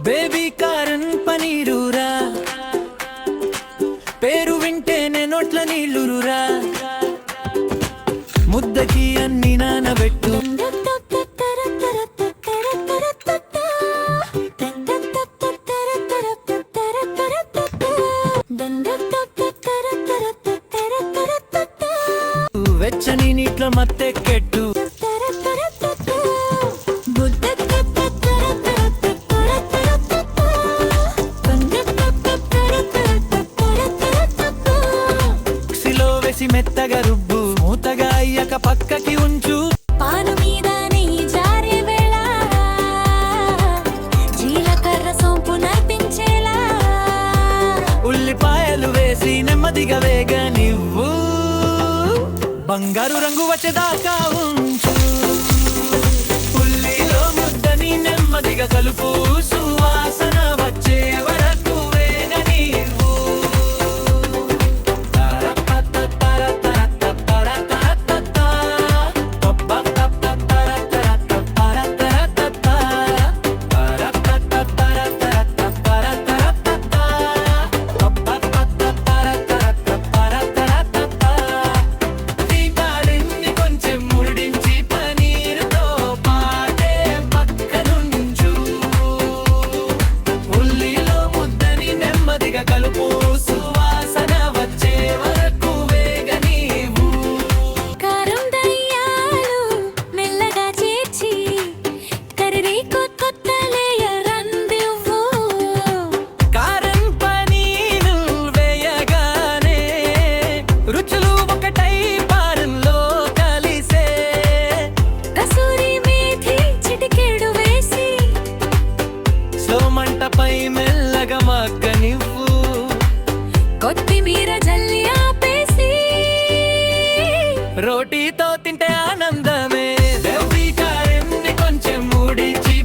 Baby కారన్ పనీరురా. పేరు వింటేనే నోట్ల నీళ్ళురురా. ముద్దకి అన్ని నానబెట్టు. వెచ్చని నీటిలో మత్తెక్కెట్టు మిక్సీలో వేసి మెత్తగా రుబ్బు మూతగా అయ్యాక పక్కకి ఉంచు. పాను మీద నెయ్యి జారే వేళ జీలకర్ర సోంపు ఉల్లిపాయలు వేసి నెమ్మదిగా వేగనివ్వు. బంగారు రంగు వచ్చేదాకా ఉంచు. పుల్లిలో ముద్దని నెమ్మదిగా కలుపు నెమ్మదిగా కలుపు కొత్తిమీర జల్లి ఆపేసి. రోటీతో తింటే ఆనందమే. రవి కారంని కొంచెం ముడిచి